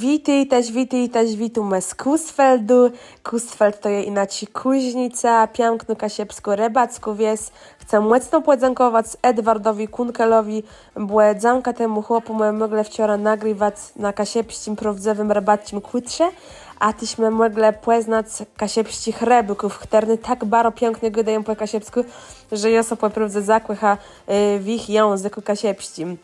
Witajteś, witajteś, witume z Kusfeldu. Kusfeld to je inači kuźnica, pięknu kasiepsku rebacku wies. Chcę mocno podziękować Edwardowi Kunkelowi, bo temu chłopu moje mogle wczoraj nagrywać na kasiepścim prawdziwym rebacim kutrze, a tyśmy mogle poznać kasiepścich rebyków, które tak bardzo pięknie gadają po kasiepsku, że ja sobie prawdę zakłycha y, w ich języku kasiepścim.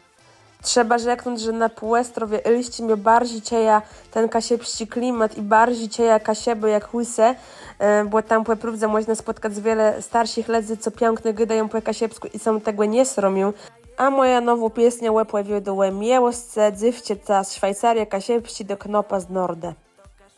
Trzeba rzeknąć, że na Półestrowie Ilści mnie bardziej cieja ten kasiepści klimat i bardziej cieja kasieby jak łyse, e, bo tam po próbce można spotkać wiele starszych ledzy, co pięknie gydają po kasiepsku i są tego nie sromią. A moja nową pieśnia łepła wiodłe miłosce, dzywcie ta Szwajcaria kasiepści do knopa z Norde.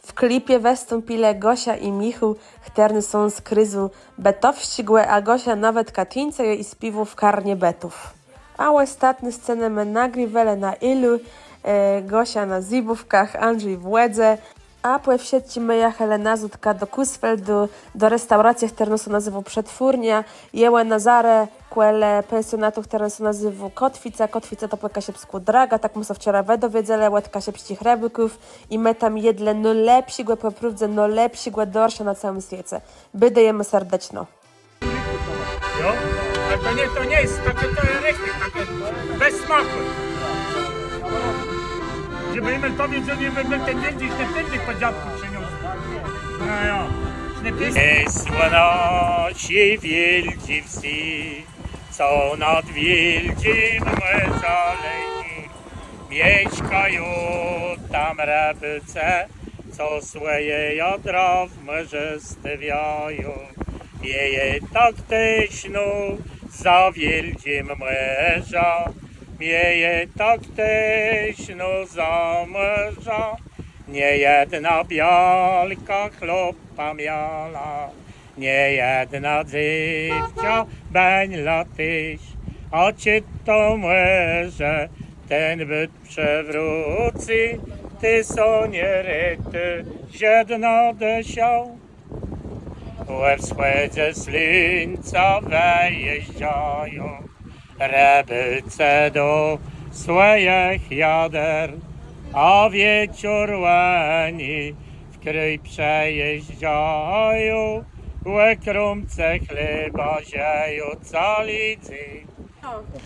W klipie wystąpili Gosia i Michu, chterny są z kryzu betów ścigłe, a Gosia nawet katińce i spiwu w karnie betów. A ostatnie sceny my nagrywali na ilu, e, Gosia na zibówkach, Andrzej w łedze, a po sieci my jechali na zutka do Kusfeldu, do restauracji, która się nazywa Przetwórnia, jełe na zarę, kłele pensjonatu, które się nazywa Kotwica, Kotwica to po kasiepsku draga, tak mu się wczoraj we dowiedzieli, łet kasiepskich rebyków i my tam jedle no lepsi go po próbce, no lepsi go dorsza na całym świecie. Bydejemy serdeczno. Ale to nie, to nie jest takie to elektryk, takie bez smaku. Żeby im powiedz, że nie będę ten dzień gdzieś na tylnych po dziadku przyniósł. No. Nie pis- Słonąci wielci wsi, co nad wielkim zaleni, mieszkają tam rabyce, co swoje jądra w mrze stawiają. Mieje tak tyśnu za wielkim mrza, mieje tak tyśnu za mrza. Nie jedna bialka chlopa miała, nie jedna dziewcia bańla tyś, a ci to może ten byt przewróci, ty so nie ryty, jedna desiał. We wschodzie slińca wyjeżdżają, rebyce do swoich jader, a wieczór łani w kryj przejeżdżają, łe krumce chleba zieją calicy.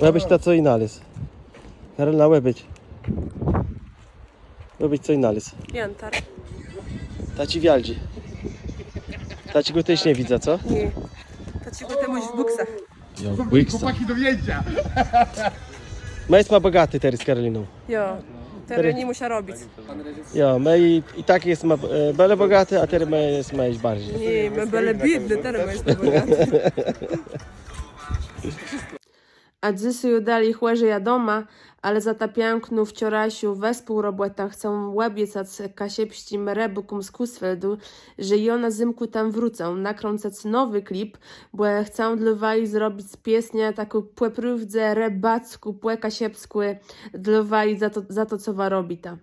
Łybyć to co i nalys. Karolina, łybyć. Łybyć co i nalys. Jantar. Ta ci wialdzi. Ta ci go też nie widzę, co? Nie. To ci go temuś w buksach. Chłopaki do wzięcia. Mejs ma bogaty teraz z Karoliną. Jo. Teraz nie musia robić. Jo, my i, i tak jest ma e, bele bogaty, a teraz my jest mejś bardziej. Nie, my byli biedni, teraz my jesteśmy bogaci. A dzisiaj dali chłeże ja doma, ale za ta piękną wczorajsiu wespół robota chcą łabiecać kasiepścim rebukum z Kusfeldu, że i ona zymku tam wrócą, nakręcać nowy klip, bo chcą dla waj zrobić pieśnię taką płeprówdze rebacku, płe kasiepsku dla waj za to, za to co wa robi ta.